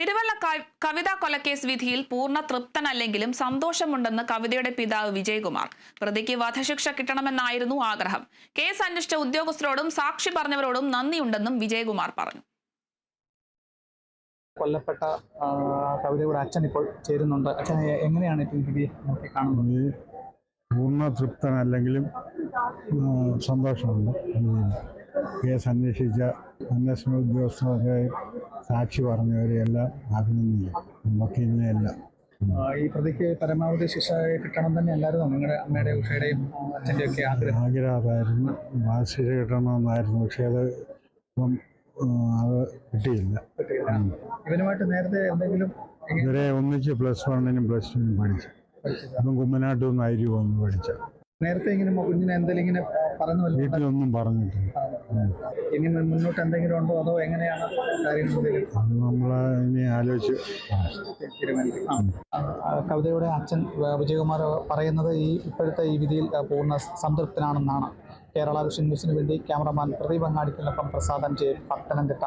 തിരുവല്ല കവിതാ കൊലക്കേസ് വിധിയിൽ പൂർണ തൃപ്തനല്ലെങ്കിലും സന്തോഷമുണ്ടെന്ന് കവിതയുടെ പിതാവ് വിജയകുമാർ. പ്രതിക്ക് വധശിക്ഷ കിട്ടണമെന്നായിരുന്നു ആഗ്രഹം. കേസ് അന്വേഷിച്ച ഉദ്യോഗസ്ഥരോടും സാക്ഷി പറഞ്ഞവരോടും നന്ദിയുണ്ടെന്നും വിജയകുമാർ പറഞ്ഞു. കൊല്ലപ്പെട്ട കവിതയുടെ അച്ഛൻ ഇപ്പോൾ ചേരുന്നുണ്ട്. അച്ഛൻ എങ്ങനെയാണ് ഇപ്പോൾ നോക്കി കാണുന്നത്? പൂർണ തൃപ്തനല്ലെങ്കിലും സന്തോഷമുണ്ട്. കേസ് അന്വേഷിച്ച അന്വേഷണ ഉദ്യോഗസ്ഥരെ സാക്ഷി പറഞ്ഞവരെയെല്ലാം അഭിനന്ദിക്കും വക്കീലിനെയെല്ലാം ഈ പ്രതിക്ക് പരമാവധി ശിക്ഷ കിട്ടണം തന്നെ അല്ലായിരുന്നു നിങ്ങളുടെ അമ്മയുടെ ഉഷയുടെയും അച്ഛന്റെയും ഒക്കെ ആഗ്രഹം. ആഗ്രഹമായിരുന്നു. ശിക്ഷ കിട്ടണമെന്നായിരുന്നു. പക്ഷെ അത് ഇപ്പം അത് കിട്ടിയില്ല. ഇവനുമായിട്ട് നേരത്തെ എന്തെങ്കിലും ഇവരെ ഒന്നിച്ച് പ്ലസ് വണ്ണിനും പ്ലസ് ടുവിനും പഠിച്ചു. അപ്പം ഇപ്പം കുമ്മനാട്ടിൽ നിന്ന് ആയിരിക്കും ഒന്ന് പഠിച്ച. നേരത്തെ ഇങ്ങനെ കുഞ്ഞിനെ എന്തെങ്കിലും ഇങ്ങനെ പറഞ്ഞു വീട്ടിലൊന്നും പറഞ്ഞിട്ടില്ല. ഇനി മുന്നോട്ട് എന്തെങ്കിലും ഉണ്ടോ? അതോ എങ്ങനെയാണ് കാര്യങ്ങൾ നമ്മൾ ഇനി ആലോചിച്ച്. തീരുമാനിക്കും. കവിതയുടെ അച്ഛൻ വിജയകുമാർ പറയുന്നത് ഈ ഇപ്പോഴത്തെ ഈ വിധിയിൽ പോകുന്ന പൂർണ സംതൃപ്തനാണെന്നാണ്. കേരള വിഷൻ ന്യൂസിന് വേണ്ടി ക്യാമറമാൻ പ്രദീപ് അങ്ങാടിക്കൊപ്പം പ്രസാദം ജെ പത്തനംതിട്ട.